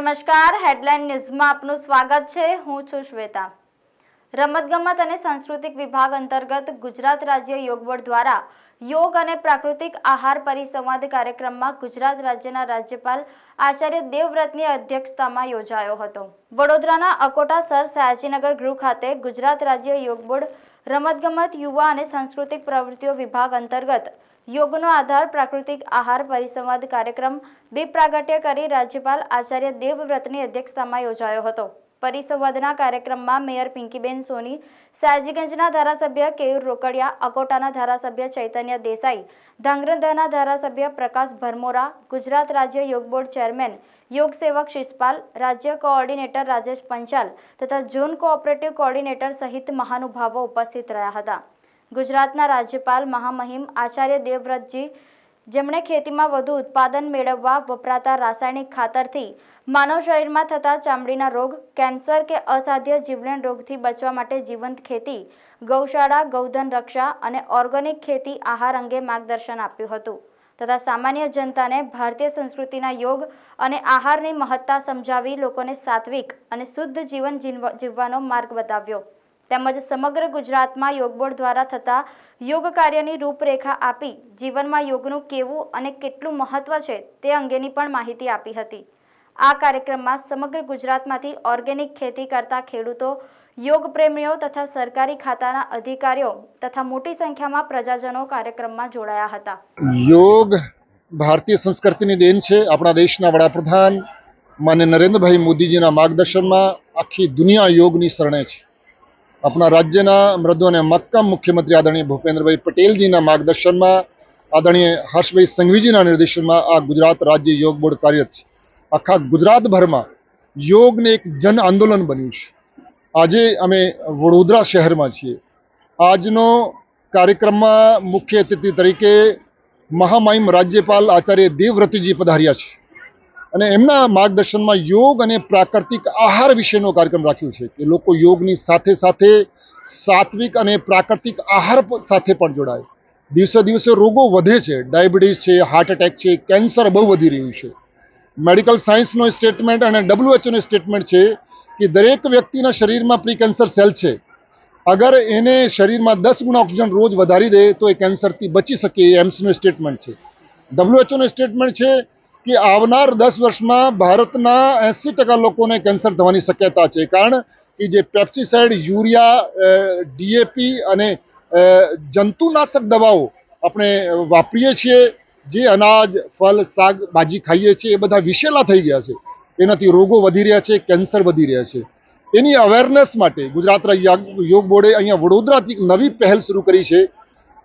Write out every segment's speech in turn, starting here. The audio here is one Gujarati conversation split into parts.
નમસ્કાર હેડલાઇન ન્યૂઝમાં આપનું સ્વાગત છે. હું છું શ્વેતા. રમતગમત અને સાંસ્કૃતિક વિભાગ અંતર્ગત ગુજરાત રાજ્ય યોગ બોર્ડ દ્વારા યોગ અને પ્રાકૃતિક આહાર પરિસંવાદ કાર્યક્રમમાં ગુજરાત રાજ્યના રાજ્યપાલ આચાર્ય દેવવ્રતની અધ્યક્ષતામાં યોજાયો હતો. વડોદરાના અકોટા સર સયાજીનગર ગૃહ ખાતે ગુજરાત રાજ્ય યોગ બોર્ડ રમતગમત, યુવા અને સાંસ્કૃતિક પ્રવૃત્તિઓ વિભાગ અંતર્ગત યોગનો આધાર, પ્રાકૃતિક આહાર, પરિસંવાદ કાર્યક્રમ, દીપ પ્રાગટ્ય કરી રાજ્યપાલ આચાર્ય દેવવ્રતની અધ્યક્ષતામાં યોજાયો હતો. પરિસંવાદના કાર્યક્રમમાં મેયર પિંકીબેન સોની, સાજીગંજના ધારાસભ્ય કેયુર રોકડિયા, અકોટાના ધારાસભ્ય ચૈતન્ય દેસાઈ ધાંગ્રધાના ધારાસભ્ય પ્રકાશ ભરમોરા, ગુજરાત રાજ્ય યોગ બોર્ડ ચેરમેન યોગ સેવક શિષપાલ, રાજ્ય કોઓર્ડિનેટર રાજેશ પંચાલ તથા ઝોન કોઓપરેટિવ કોઓર્ડિનેટર સહિત મહાનુભાવો ઉપસ્થિત રહ્યા હતા. ગુજરાતના રાજ્યપાલ મહામહિમ આચાર્ય દેવવ્રતજી, જેમણે ખેતીમાં વધુ ઉત્પાદન મેળવવા વપરાતા રાસાયણિક ખાતરથી માનવ શરીરમાં થતા ચામડીના રોગ, કેન્સર કે અસાધ્ય જીવલેણ રોગથી બચવા માટે જીવંત ખેતી, ગૌશાળા, ગૌધન રક્ષા અને ઓર્ગેનિક ખેતી આહાર અંગે માર્ગદર્શન આપ્યું હતું તથા સામાન્ય જનતાને ભારતીય સંસ્કૃતિના યોગ અને આહારની મહત્તા સમજાવી લોકોને સાત્વિક અને શુદ્ધ જીવન જીવવા- જીવવાનો માર્ગ બતાવ્યો. તેમજ સમગ્ર ગુજરાતમાં યોગ બોર્ડ દ્વારા થતા યોગ કાર્યની રૂપરેખા આપી જીવનમાં યોગનું કેવું અને કેટલું મહત્વ છે તે અંગેની પણ માહિતી આપી હતી. આ કાર્યક્રમમાં સમગ્ર ગુજરાતમાંથી ઓર્ગેનિક ખેતી કરતા ખેડૂતો, યોગ પ્રેમીઓ તથા સરકારી ખાતાના અધિકારીઓ તથા મોટી સંખ્યામાં પ્રજાજનો કાર્યક્રમમાં જોડાયા હતા. યોગ ભારતીય સંસ્કૃતિની દેન છે. આપણા દેશના વડાપ્રધાન માન્ય નરેન્દ્રભાઈ મોદીજીના માર્ગદર્શનમાં આખી દુનિયા યોગની શરણે છે. આપણા રાજ્યના મૃદુ અને મક્કમ મુખ્યમંત્રી આદરણીય ભૂપેન્દ્રભાઈ પટેલજીના માર્ગદર્શનમાં આદરણીય હર્ષભાઈ સંઘવીજીના નિર્દેશનમાં આ ગુજરાત રાજ્ય યોગ બોર્ડ કાર્યરત છે. આખા ગુજરાતભરમાં યોગને એક જન આંદોલન બન્યું છે. આજે અમે વડોદરા શહેરમાં છીએ. આજનો કાર્યક્રમમાં મુખ્ય અતિથિ તરીકે મહામાહિમ રાજ્યપાલ આચાર્ય દેવવ્રતજી પધાર્યા છે. અને એમના માર્ગદર્શનમાં યોગ અને પ્રાકૃતિક આહાર વિશેનો કાર્યક્રમ રાખ્યો છે. કે લોકો યોગની સાથે સાથે સાત્વિક અને પ્રાકૃતિક આહાર સાથે પણ જોડાય. દિવસે દિવસે રોગો વધે છે. ડાયાબિટીસ છે હાર્ટ એટેક છે કેન્સર બહુ વધી રહ્યું છે. મેડિકલ સાયન્સનો સ્ટેટમેન્ટ અને ડબ્લ્યુએચઓનો સ્ટેટમેન્ટ છે કે દરેક વ્યક્તિના શરીરમાં પ્રી કેન્સર સેલ છે. અગર એને શરીરમાં દસ ગુણા ઓક્સિજન રોજ વધારી દે તો એ કેન્સરથી બચી શકે એ એમ્સનું સ્ટેટમેન્ટ છે. ડબ્લ્યુએચઓનું સ્ટેટમેન્ટ છે કે આવનાર દસ વર્ષમાં ભારતના એંસી ટકા લોકોને કેન્સર થવાની શક્યતા છે. કારણ કે જે પેપ્ટિસાઇડ યુરિયા ડીએપી અને જંતુનાશક દવાઓ આપણે વાપરીએ છીએ, જે અનાજ ફળ શાકભાજી ખાઈએ છીએ, એ બધા વિશેલા થઈ ગયા છે. એનાથી રોગો વધી રહ્યા છે, કેન્સર વધી રહ્યા છે. એની અવેરનેસ માટે ગુજરાત યોગ બોર્ડે અહીંયા વડોદરાથી એક નવી પહેલ શરૂ કરી છે,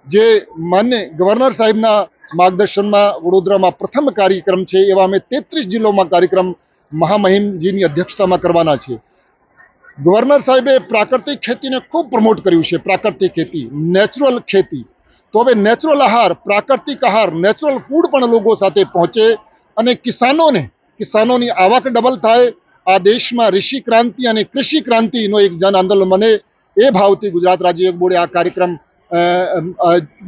જે માન્ય ગવર્નર સાહેબના માર્ગદર્શનમાં વડોદરામાં પ્રથમ કાર્યક્રમ છે, એવા અમે તેત્રીસ જિલ્લોમાં કાર્યક્રમ મહામહિમજીની અધ્યક્ષતામાં કરવાના છે ગવર્નર સાહેબે પ્રાકૃતિક ખેતીને ખૂબ પ્રમોટ કર્યું છે, પ્રાકૃતિક ખેતી, નેચરલ ખેતી. તો હવે નેચરલ આહાર, પ્રાકૃતિક આહાર, નેચરલ ફૂડ પણ લોકો સાથે પહોંચે અને કિસાનોને, કિસાનોની આવક ડબલ થાય. આ દેશમાં ઋષિ ક્રાંતિ અને કૃષિ ક્રાંતિનો એક જન આંદોલન બને. એ ભાવથી ગુજરાત રાજ્ય યોગ બોર્ડે આ કાર્યક્રમ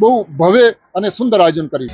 બહુ ભવ્ય અને સુંદર આયોજન કર્યું.